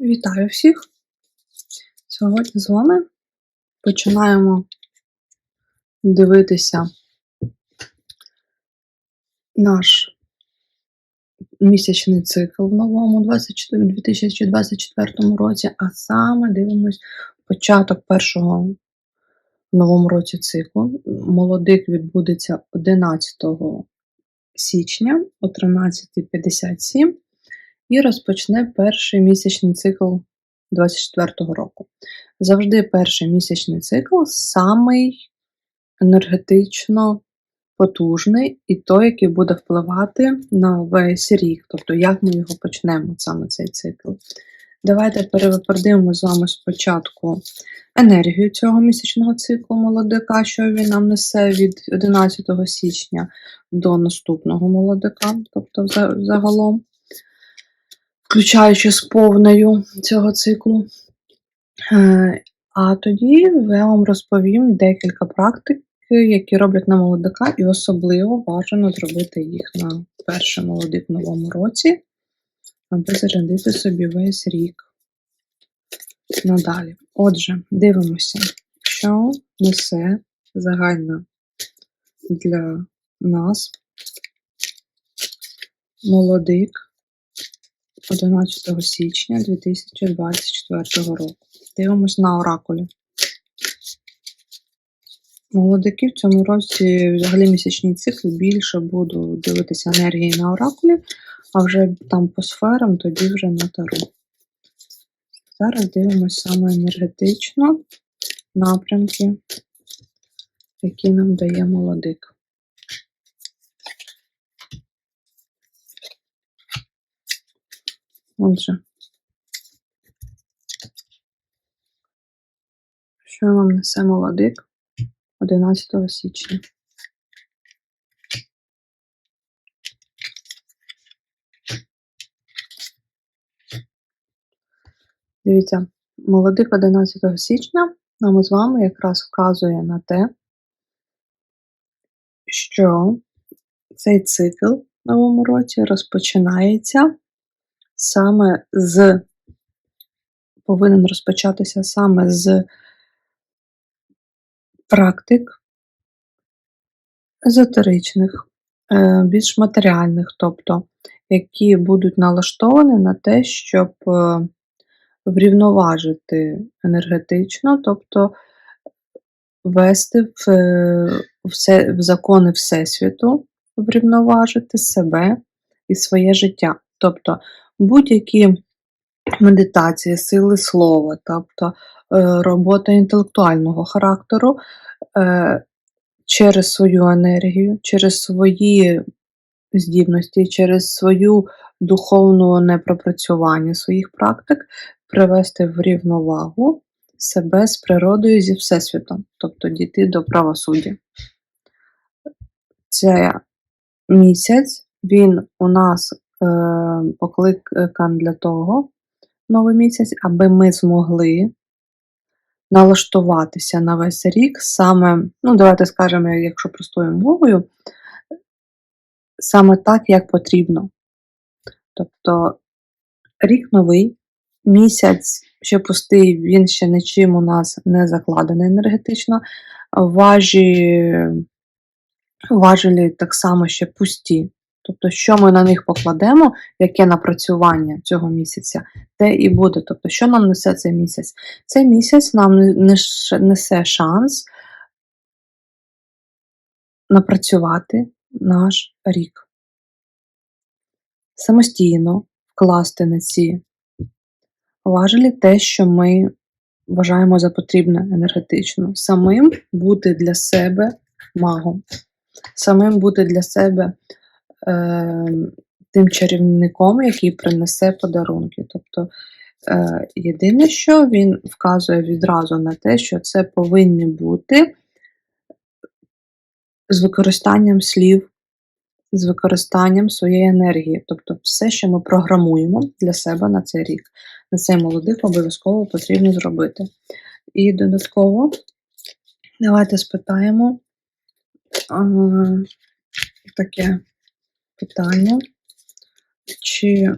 Вітаю всіх! Сьогодні з вами починаємо дивитися наш місячний цикл в новому 2024 році, а саме дивимось початок першого в новому році циклу. Молодик відбудеться 11 січня о 13.57 і розпочне перший місячний цикл 24 року. Завжди перший місячний цикл самий енергетично потужний і той, який буде впливати на весь рік, тобто як ми його почнемо, саме цей цикл. Давайте передивимо з вами спочатку енергію цього місячного циклу молодика, що він нам несе від 11 січня до наступного молодика, тобто загалом включаючи з повною цього циклу. Е, а тоді я вам розповім декілька практик, які роблять на молодика, і особливо бажано зробити їх на перший молодик в новому році, аби зарядити собі весь рік надалі. Отже, дивимося, що несе загальна для нас молодик 11 січня 2024 року. Дивимось на оракулі. Молодики в цьому році, взагалі, місячний цикл більше буду дивитися енергії на оракулі, а вже там по сферам, тоді вже на таро. Зараз дивимося саме енергетично напрямки, які нам дає молодик. Отже, що вам несе молодик 11 січня? Дивіться, молодик 11 січня нам з вами якраз вказує на те, що цей цикл в новому році розпочинається саме з повинен розпочатися саме з практик езотеричних, е, більш матеріальних, тобто, які будуть налаштовані на те, щоб е, врівноважити енергетично, тобто ввести в, в, в закони Всесвіту, врівноважити себе і своє життя. Тобто будь-які медитації, сили слова, тобто е, робота інтелектуального характеру е, через свою енергію, через свої здібності, через свою духовну непропрацювання своїх практик, привести в рівновагу себе з природою зі Всесвітом, тобто дійти до правосуддя. Це місяць, він у нас покликан для того, новий місяць, аби ми змогли налаштуватися на весь рік саме, ну, давайте скажемо, якщо простою мовою, саме так, як потрібно. Тобто рік новий, місяць ще пустий, він ще нічим у нас не закладений енергетично, важі, важелі так само ще пусті. Тобто, що ми на них покладемо, яке напрацювання цього місяця, те і буде. Тобто, що нам несе цей місяць? Цей місяць нам несе шанс напрацювати наш рік. Самостійно вкласти на ці важелі те, що ми вважаємо за потрібне енергетично. Самим бути для себе магом, самим бути для себе тим чарівником, який принесе подарунки. Тобто, е, єдине, що він вказує відразу на те, що це повинні бути з використанням слів, з використанням своєї енергії, тобто все, що ми програмуємо для себе на цей рік. На цей молодих обов'язково потрібно зробити. І додатково давайте спитаємо таке питання, чи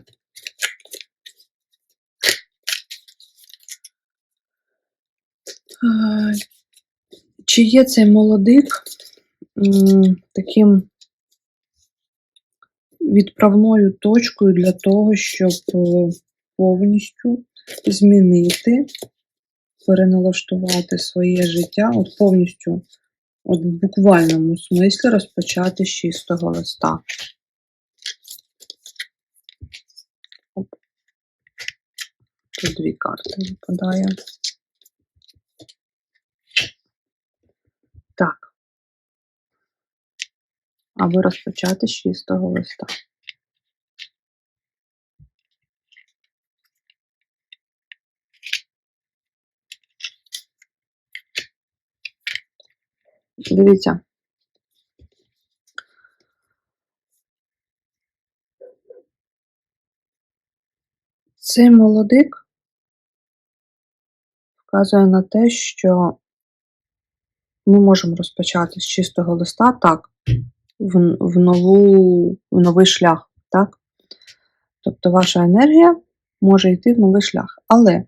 чи є цей молодик таким відправною точкою для того, щоб е, повністю змінити, переналаштувати своє життя, от повністю. От в буквальному смислі розпочати з чистого листа. Тут дві карти випадає. Так. Аби розпочати з листа. Дивіться. Цей молодик вказує на те, що ми можемо розпочати з чистого листа, так, в, в, нову, в новий шлях, так? Тобто ваша енергія може йти в новий шлях. Але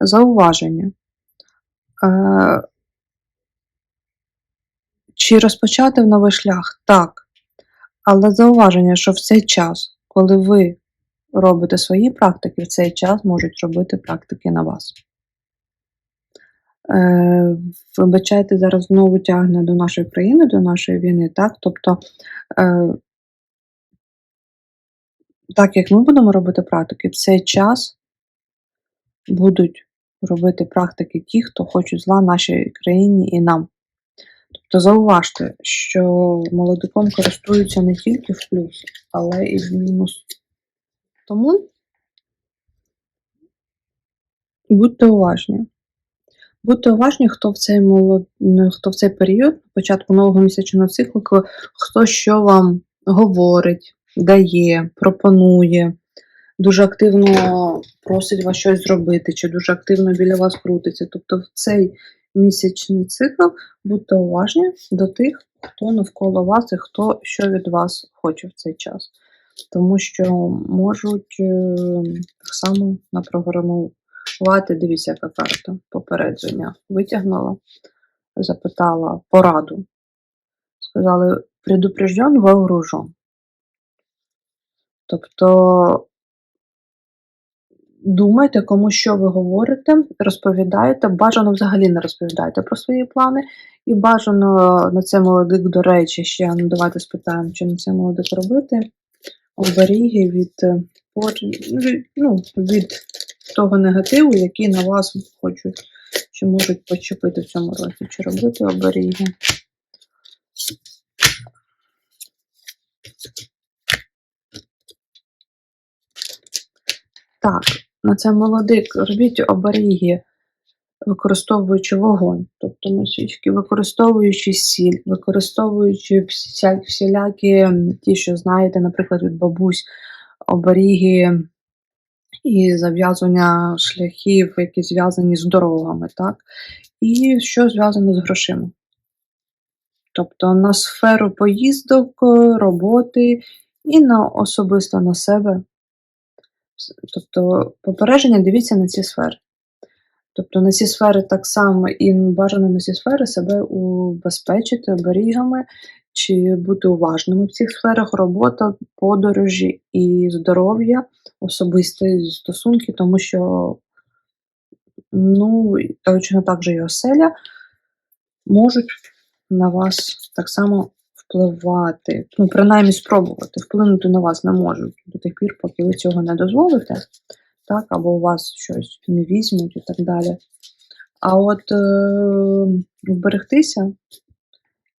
зауваження. Е, чи розпочати в новий шлях? Так. Але зауваження, що в цей час, коли ви робите свої практики, в цей час можуть робити практики на вас. Е, Вибачайте, зараз знову тягне до нашої країни, до нашої війни, так? Тобто, е, так як ми будемо робити практики, в цей час будуть робити практики ті, хто хочуть зла нашій країні і нам. Тобто зауважте, що молодиком користуються не тільки в плюс, але і в мінус. Тому будьте уважні. Будьте уважні, хто в цей молод... хто в цей період, на початку нового місячного циклу, хто що вам говорить, дає, пропонує, дуже активно просить вас щось зробити, чи дуже активно біля вас крутиться. Тобто в цей місячний цикл будьте уважні до тих, хто навколо вас і хто що від вас хоче в цей час. Тому що можуть е, так само напрограмувати, дивіться, яка карта попередження. Витягнула, запитала пораду. Сказали, предупрежден, вооружен. Тобто думайте, кому що ви говорите, розповідаєте, бажано взагалі не розповідаєте про свої плани. І бажано на це молодик, до речі, ще ну давайте спитаємо, чи на це молодик робити. Оберіги від, ну, від того негативу, який на вас хочуть, чи можуть почепити в цьому році, чи робити оберіги. Так, на це молодик, робіть оберіги, використовуючи вогонь, тобто носічки, використовуючи сіль, використовуючи всілякі ті, що знаєте, наприклад, від бабусь, оберіги і зав'язання шляхів, які зв'язані з дорогами, так? І що зв'язане з грошима. Тобто на сферу поїздок, роботи і на особисто на себе. Тобто, попередження дивіться на ці сфери. Тобто на ці сфери так само і бажано на ці сфери себе убезпечити оберігами, чи бути уважними в цих сферах робота, подорожі і здоров'я, особисті стосунки, тому що, ну, точно так же і оселя можуть на вас так само впливати, ну, принаймні спробувати, вплинути на вас не можуть до тих пір, поки ви цього не дозволите, так, або у вас щось не візьмуть і так далі. А от е, вберегтися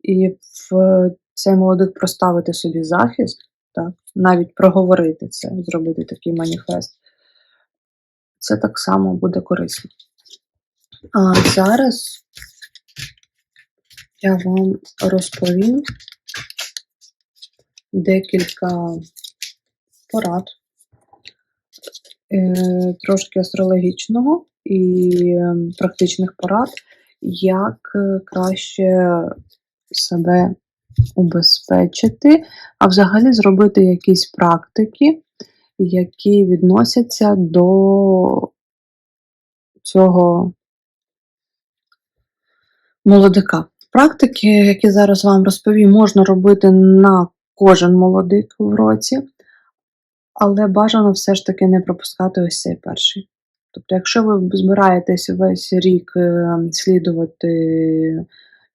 і в цей молодик проставити собі захист, так, навіть проговорити це, зробити такий маніфест, це так само буде корисно. А зараз я вам розповім декілька порад, е, трошки астрологічного і практичних порад, як краще себе убезпечити, а взагалі зробити якісь практики, які відносяться до цього молодика. Практики, які зараз вам розповім, можна робити на кожен молодик в році, але бажано все ж таки не пропускати ось цей перший. Тобто, якщо ви збираєтесь весь рік е, слідувати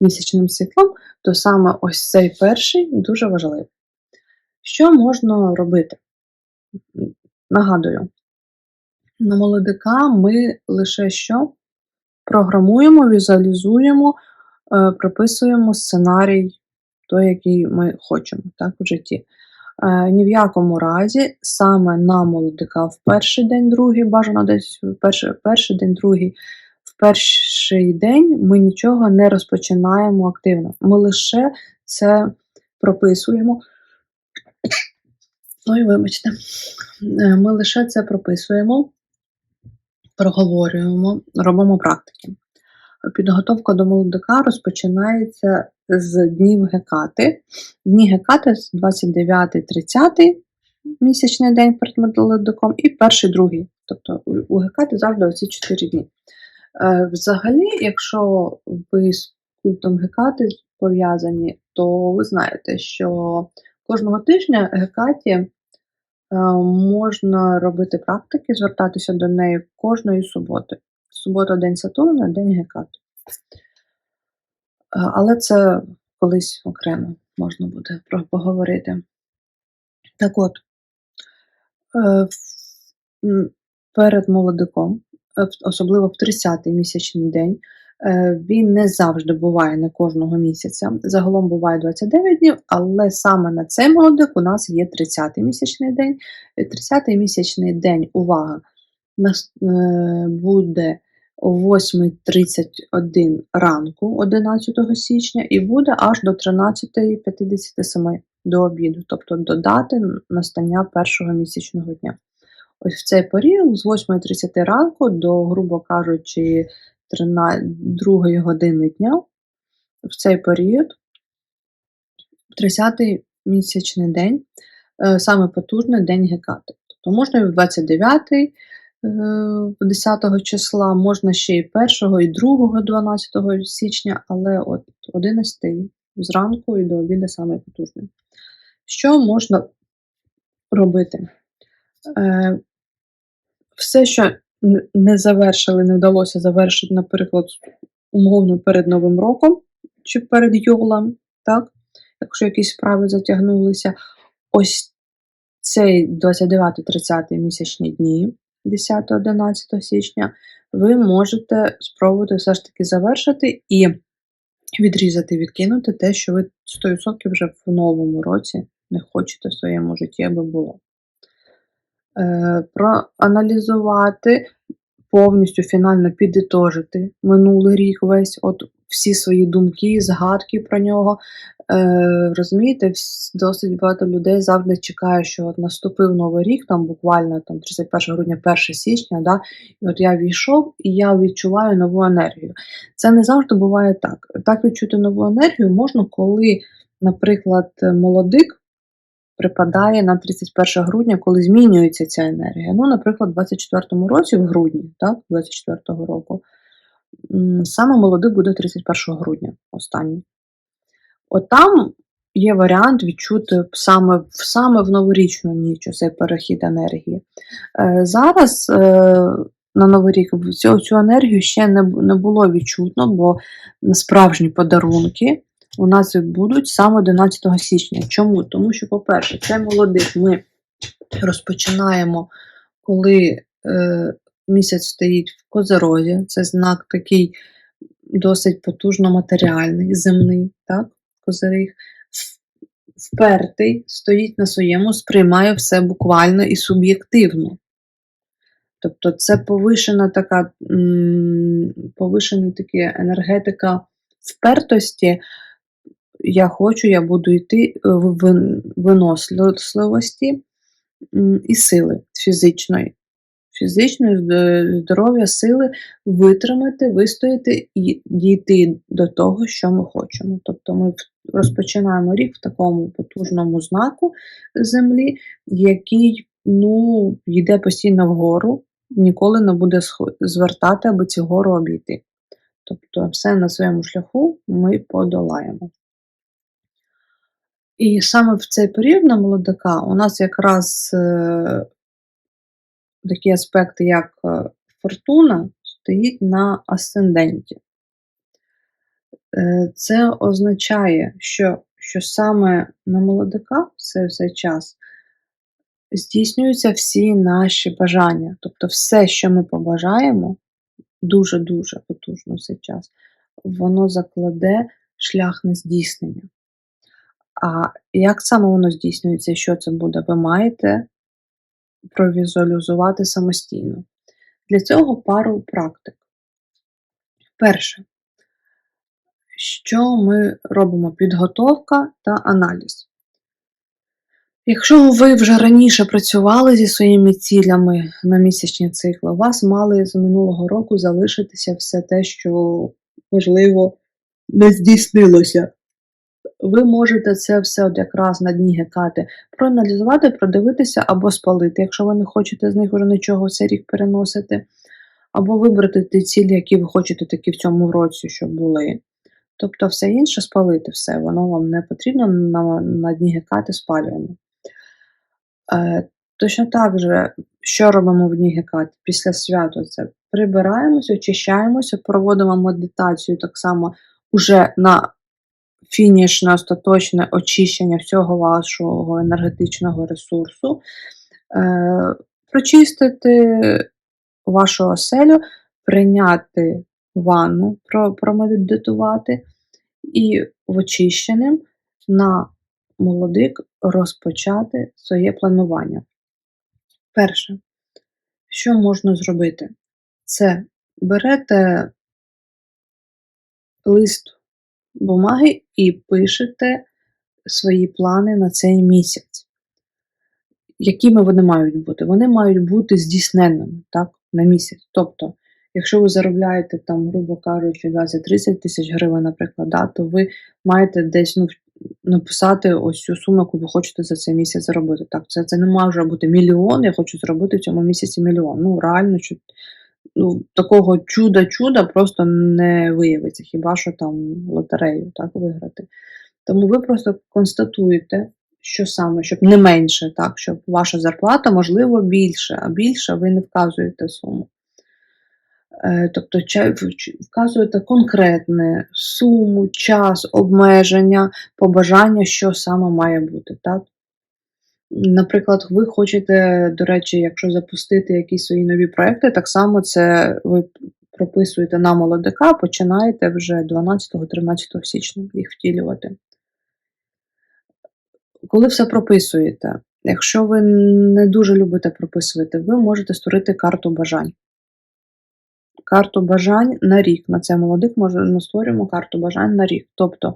місячним циклом, то саме ось цей перший дуже важливий. Що можна робити? Нагадую, на молодика ми лише що? Програмуємо, візуалізуємо, е, прописуємо сценарій, той, який ми хочемо так, в житті. Е, Ні в якому разі саме на молодика в перший день, другий, бажано десь в перший, перший день, другий, перший день ми нічого не розпочинаємо активно. Ми лише це прописуємо. Ой, вибачте. Е, Ми лише це прописуємо, проговорюємо, робимо практики. Підготовка до молодика розпочинається з днів Гекати. Дні Гекати з 29-30 місячний день перед молодиком і перший, другий. Тобто у Гекати завжди оці 4 дні. Е, Взагалі, якщо ви з культом Гекати пов'язані, то ви знаєте, що кожного тижня Гекаті можна робити практики, звертатися до неї кожної суботи. Субота день Сатурна, день Гекати. Але це колись окремо можна буде про поговорити. Так от, е, перед молодиком, особливо в 30-й місячний день, е, він не завжди буває не кожного місяця. Загалом буває 29 днів, але саме на цей молодик у нас є 30-й місячний день. Е, 30-й місячний день, увага, е, буде о 8.31 ранку 11 січня і буде аж до 13.57 до обіду, тобто до дати настання першого місячного дня. Ось в цей період з 8.30 ранку до, грубо кажучи, 2 години дня, в цей період, 30-й місячний день, е, саме потужний день Гекати. Тобто можна і в 29-й, е, 10 числа, можна ще і 1, і 2, 12 січня, але от 11 зранку і до обіду саме потужний. Що можна робити? Все, що не завершили, не вдалося завершити, наприклад, умовно перед Новим роком чи перед Йолом, так? якщо якісь справи затягнулися, ось цей 29-30 місячні дні, 10-11 січня, ви можете спробувати все ж таки завершити і відрізати, відкинути те, що ви 100% вже в новому році не хочете в своєму житті, аби було. Е, проаналізувати, повністю фінально підітожити минулий рік весь, от всі свої думки, згадки про нього. Е, розумієте, досить багато людей завжди чекає, що от наступив новий рік, там буквально там 31 грудня, 1 січня, да, і от я війшов і я відчуваю нову енергію. Це не завжди буває так. Так відчути нову енергію можна, коли, наприклад, молодик припадає на 31 грудня, коли змінюється ця енергія. Ну, наприклад, у 24 році, в грудні, так, 24 року, саме молодик буде 31 грудня, останній. От там є варіант відчути саме, саме в новорічну ніч цей перехід енергії. Е, зараз е, на Новий рік цю, цю енергію ще не, не було відчутно, бо справжні подарунки у нас будуть саме 11 січня. Чому? Тому що, по-перше, цей молодик ми розпочинаємо, коли е, місяць стоїть в козерозі. Це знак такий досить потужно матеріальний, земний, так, козиріг. В- Впертий, стоїть на своєму, сприймає все буквально і суб'єктивно. Тобто це повишена така, повишена така енергетика впертості. Я хочу, я буду йти в виносливості і сили фізичної. Фізичної здоров'я, сили витримати, вистояти і дійти до того, що ми хочемо. Тобто ми розпочинаємо рік в такому потужному знаку землі, який ну, йде постійно вгору, ніколи не буде звертати, аби цю гору обійти. Тобто все на своєму шляху ми подолаємо. І саме в цей період на молодика у нас якраз е, такі аспекти, як е, фортуна, стоїть на асценденті. Е, Це означає, що, що саме на молодика все цей час здійснюються всі наші бажання. Тобто все, що ми побажаємо, дуже-дуже потужно в цей час, воно закладе шлях на здійснення. А як саме воно здійснюється що це буде, ви маєте провізуалізувати самостійно. Для цього пару практик. Перше, що ми робимо? Підготовка та аналіз. Якщо ви вже раніше працювали зі своїми цілями на місячні цикли, у вас мали з минулого року залишитися все те, що, можливо, не здійснилося. Ви можете це все от якраз на дні гекати проаналізувати, продивитися або спалити, якщо ви не хочете з них вже нічого цей рік переносити, або вибрати ті цілі, які ви хочете такі в цьому році, щоб були. Тобто все інше спалити все, воно вам не потрібно на, на дні гекати спалюємо. Е, точно так же, що робимо в дні гекати після святу? Це прибираємося, очищаємося, проводимо медитацію так само уже на фінішне, остаточне очищення всього вашого енергетичного ресурсу, е, прочистити вашу оселю, прийняти ванну, про- промедитувати і в очищеним на молодик розпочати своє планування. Перше, що можна зробити? Це берете лист бумаги і пишете свої плани на цей місяць. Якими вони мають бути? Вони мають бути здійсненними так, на місяць. Тобто, якщо ви заробляєте, там, грубо кажучи, 20-30 тисяч гривень, наприклад, да, то ви маєте десь ну, написати ось цю суму, яку ви хочете за цей місяць заробити. Так, це, це не може бути мільйон, я хочу зробити в цьому місяці мільйон. Ну, реально, ну, такого чуда-чуда просто не виявиться, хіба що там лотерею так, виграти. Тому ви просто констатуєте, що саме, щоб не менше, так, щоб ваша зарплата, можливо, більше, а більше ви не вказуєте суму. Е, Тобто вказуєте конкретне суму, час, обмеження, побажання, що саме має бути. Так? Наприклад, ви хочете, до речі, якщо запустити якісь свої нові проекти, так само це ви прописуєте на молодика, починаєте вже 12-13 січня їх втілювати. Коли все прописуєте, якщо ви не дуже любите прописувати, ви можете створити карту бажань. Карту бажань на рік. На це молодих може, ми створюємо карту бажань на рік. Тобто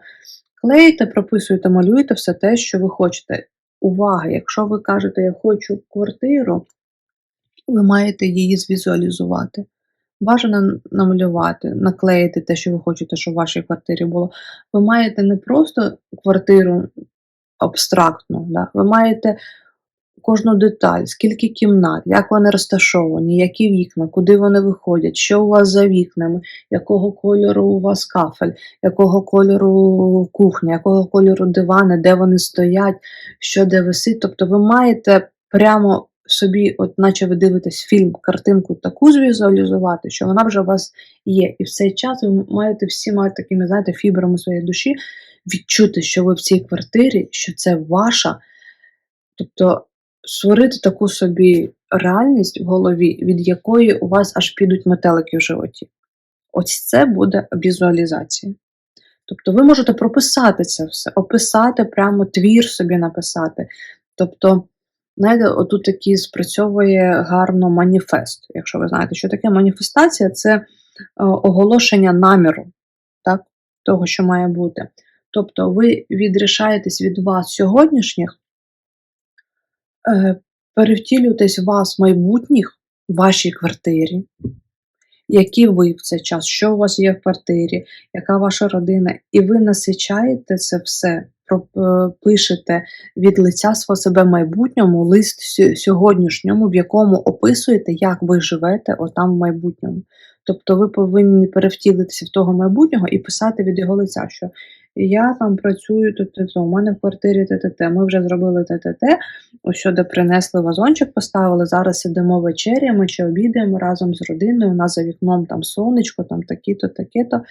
клеїте, прописуєте, малюєте все те, що ви хочете. Увага! Якщо ви кажете, я хочу квартиру, ви маєте її звізуалізувати. Бажано намалювати, наклеїти те, що ви хочете, щоб в вашій квартирі було. Ви маєте не просто квартиру абстрактну, да? ви маєте кожну деталь, скільки кімнат, як вони розташовані, які вікна, куди вони виходять, що у вас за вікнами, якого кольору у вас кафель, якого кольору кухня, якого кольору дивани, де вони стоять, що де висить. Тобто ви маєте прямо собі, от наче ви дивитесь фільм, картинку таку звізуалізувати, що вона вже у вас є. І в цей час ви маєте всі мають такими, знаєте, фібрами своєї душі відчути, що ви в цій квартирі, що це ваша. Тобто створити таку собі реальність в голові, від якої у вас аж підуть метелики в животі. Ось це буде візуалізація. Тобто ви можете прописати це все, описати прямо твір собі написати. Тобто, знаєте, отут такий спрацьовує гарно маніфест. Якщо ви знаєте, що таке маніфестація, це е, оголошення наміру, так, того, що має бути. Тобто ви відрішаєтесь від вас сьогоднішніх, е, перевтілюєтесь в вас майбутніх в вашій квартирі, які ви в цей час, що у вас є в квартирі, яка ваша родина, і ви насичаєте це все, е, пишете від лиця свого себе майбутньому лист сьогоднішньому, в якому описуєте, як ви живете отам в майбутньому. Тобто ви повинні перевтілитися в того майбутнього і писати від його лиця, що я там працюю т-т-т, у мене в квартирі т-т-т, ми вже зробили т-т-т, ось сюди принесли вазончик, поставили, зараз сидимо вечеряємо чи обідаємо разом з родиною, у нас за вікном там сонечко, там такі-то, таке-то,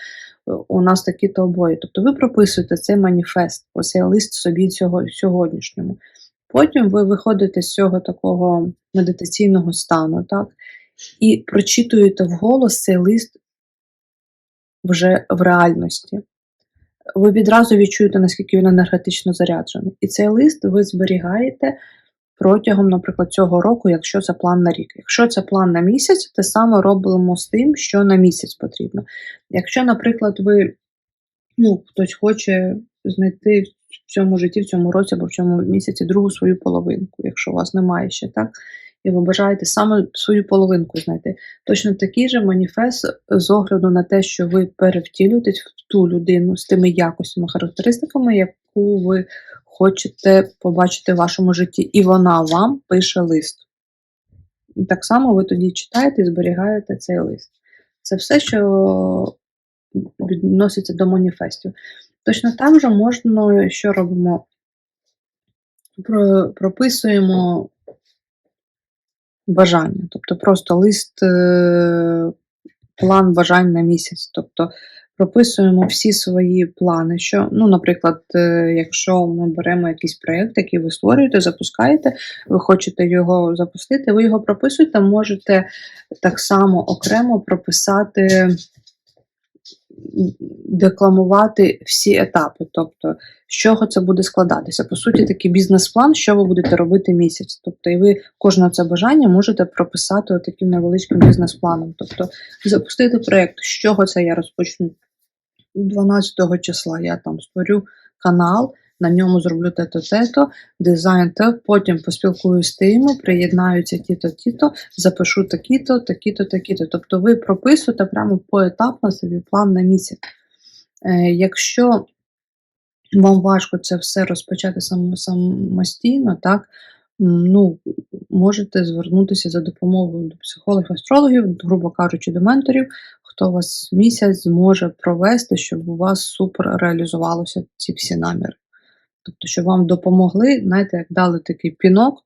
у нас такі-то обої. Тобто ви прописуєте цей маніфест, оцей лист собі цього сьогоднішньому. Потім ви виходите з цього такого медитаційного стану, так, і прочитуєте вголос цей лист вже в реальності. Ви відразу відчуєте, наскільки він енергетично заряджений. І цей лист ви зберігаєте протягом, наприклад, цього року, якщо це план на рік. Якщо це план на місяць, те саме робимо з тим, що на місяць потрібно. Якщо, наприклад, ви ну, хтось хоче знайти в цьому житті, в цьому році або в цьому місяці другу свою половинку, якщо у вас немає ще, так? І ви бажаєте саме свою половинку знайти. Точно такий же маніфест з огляду на те, що ви перевтілюєтесь в ту людину з тими якостями, характеристиками, яку ви хочете побачити в вашому житті, і вона вам пише лист. І так само ви тоді читаєте і зберігаєте цей лист. Це все, що відноситься до маніфестів. Точно так же можна, що робимо? Про- Прописуємо бажання, тобто просто лист, е, план бажань на місяць. Тобто прописуємо всі свої плани. Що, ну, наприклад, е, якщо ми беремо якийсь проєкт, який ви створюєте, запускаєте, ви хочете його запустити, ви його прописуєте, можете так само окремо прописати, декламувати всі етапи. Тобто, з чого це буде складатися. По суті, такий бізнес-план, що ви будете робити місяць. Тобто, і ви кожне це бажання можете прописати таким невеличким бізнес-планом. Тобто, запустити проєкт, з чого це я розпочну. 12 числа я там створю канал, на ньому зроблю те-то, те-то, дизайн, те, потім поспілкуюсь з тими, приєднаються ті-то, ті-то, запишу такі-то, такі-то, такі-то. Тобто ви прописуєте прямо поетапно собі план на місяць. Е, якщо вам важко це все розпочати самостійно, так, ну, можете звернутися за допомогою до психологів, астрологів, грубо кажучи, до менторів, хто вас місяць зможе провести, щоб у вас супер реалізувалося ці всі наміри. Тобто, щоб вам допомогли, знаєте, як дали такий пінок,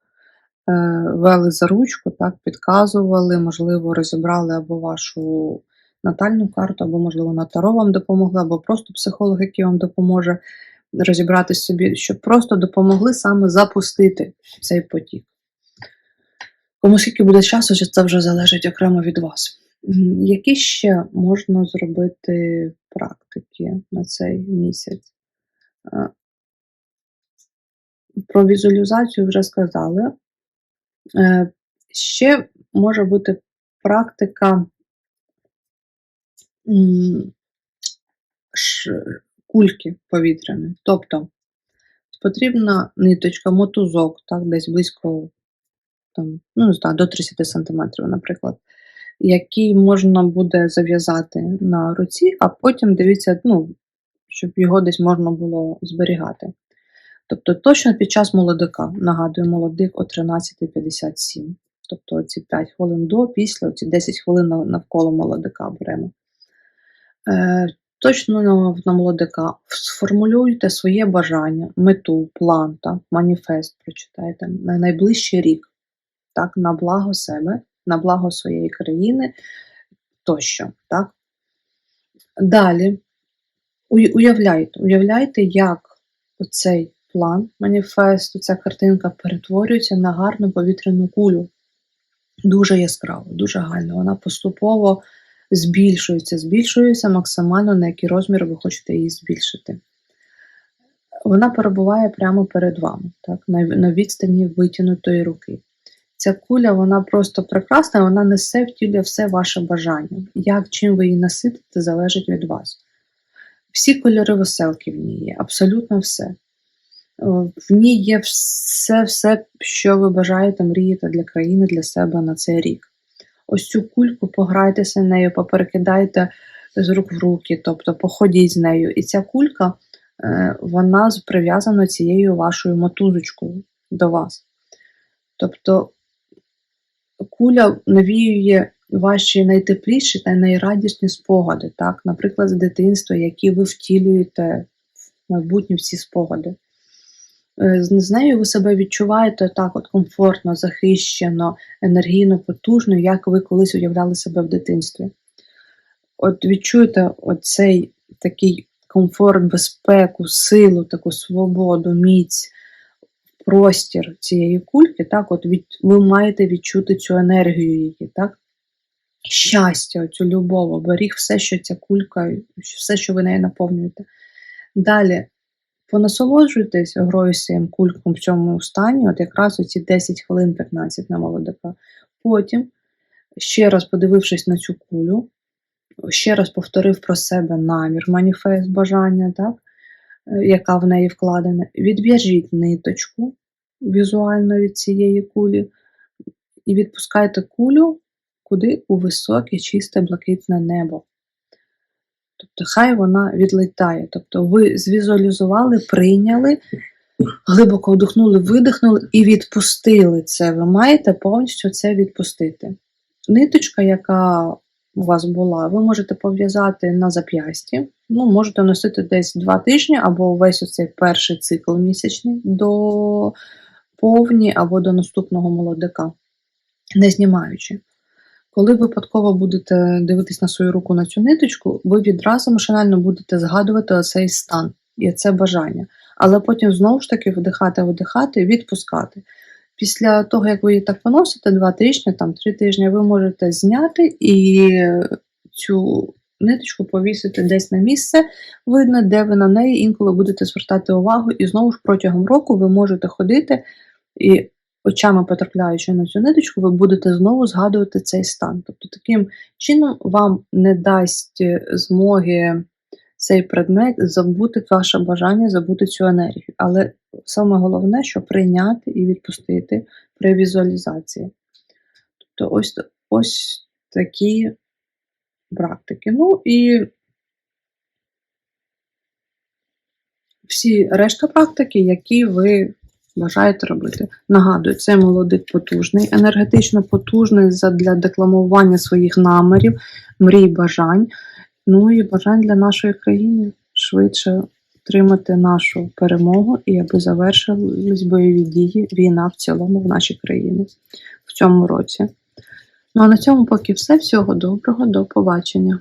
е, вели за ручку, так, підказували, можливо, розібрали або вашу натальну карту, або, можливо, на таро вам допомогли, або просто психолог, який вам допоможе розібратись собі, щоб просто допомогли саме запустити цей потік. Кому скільки буде часу, це вже залежить окремо від вас. Які ще можна зробити практики на цей місяць? Про візуалізацію вже сказали. Е, Ще може бути практика кульки повітряної. Тобто потрібна ниточка, мотузок, так, десь близько там, ну, до 30 см, наприклад, який можна буде зав'язати на руці, а потім дивіться, ну, щоб його десь можна було зберігати. Тобто точно під час молодика, нагадую, молодик о 13.57. Тобто ці 5 хвилин до, після, ці 10 хвилин навколо молодика беремо. Е, точно на, на молодика сформулюйте своє бажання, мету, план, так, маніфест прочитайте на найближчий рік, так, на благо себе, на благо своєї країни тощо. Так. Далі уявляйте, уявляйте, як оцей план, маніфест, ця картинка перетворюється на гарну повітряну кулю. Дуже яскраво, дуже гарно. Вона поступово збільшується, збільшується максимально, на який розмір ви хочете її збільшити. Вона перебуває прямо перед вами, так, на відстані витягнутої руки. Ця куля, вона просто прекрасна, вона несе в тілі все ваше бажання. Як чим ви її наситите, залежить від вас. Всі кольори веселки в ній є, абсолютно все. Е, В ній є все, все, що ви бажаєте, мрієте для країни, для себе на цей рік. Ось цю кульку пограйтеся нею, поперекидайте з рук в руки, тобто походіть з нею. І ця кулька, е, вона прив'язана цією вашою мотузочкою до вас. Тобто куля навіює ваші найтепліші та найрадісні спогади, так? наприклад, з дитинства, які ви втілюєте в майбутнє всі спогади. Е, З нею ви себе відчуваєте так от комфортно, захищено, енергійно, потужно, як ви колись уявляли себе в дитинстві. От відчуєте оцей такий комфорт, безпеку, силу, таку свободу, міць, простір цієї кульки, так, от від, ви маєте відчути цю енергію її, так? Щастя, цю любов, оберіг, все, що ця кулька, все, що ви нею наповнюєте. Далі, понасолоджуйтесь грою цим кульком в цьому стані, от якраз оці 10 хвилин 15 на молодика. Потім, ще раз подивившись на цю кулю, ще раз повторив про себе намір, маніфест бажання, так, яка в неї вкладена. Відв'яжіть ниточку візуально від цієї кулі і відпускайте кулю куди у високе, чисте, блакитне небо. Тобто, хай вона відлітає. Тобто, ви звізуалізували, прийняли, глибоко вдихнули, видихнули і відпустили це. Ви маєте повністю це відпустити. Ниточка, яка у вас була, ви можете пов'язати на зап'ясті. Ну, можете носити десь 2 тижні або весь оцей перший цикл місячний до повні або до наступного молодика, не знімаючи. Коли випадково будете дивитись на свою руку на цю ниточку, ви відразу машинально будете згадувати цей стан і це бажання. Але потім знову ж таки вдихати, видихати, відпускати. Після того, як ви її так поносите, 2 тижні, там 3 тижні, ви можете зняти і цю ниточку повісити десь на місце, видно, де ви на неї інколи будете звертати увагу, і знову ж протягом року ви можете ходити і очами потрапляючи на цю ниточку, ви будете знову згадувати цей стан. Тобто таким чином вам не дасть змоги цей предмет забути ваше бажання, забути цю енергію. Але саме головне, що прийняти і відпустити при візуалізації. Тобто ось, ось такі практики. Ну і всі решта практики, які ви бажаєте робити. Нагадую, це молодик потужний, енергетично потужний для декламування своїх намірів, мрій, бажань. Ну і бажань для нашої країни швидше отримати нашу перемогу і аби завершились бойові дії, війна в цілому в нашій країні в цьому році. Ну а на цьому поки все. Всього доброго, до побачення.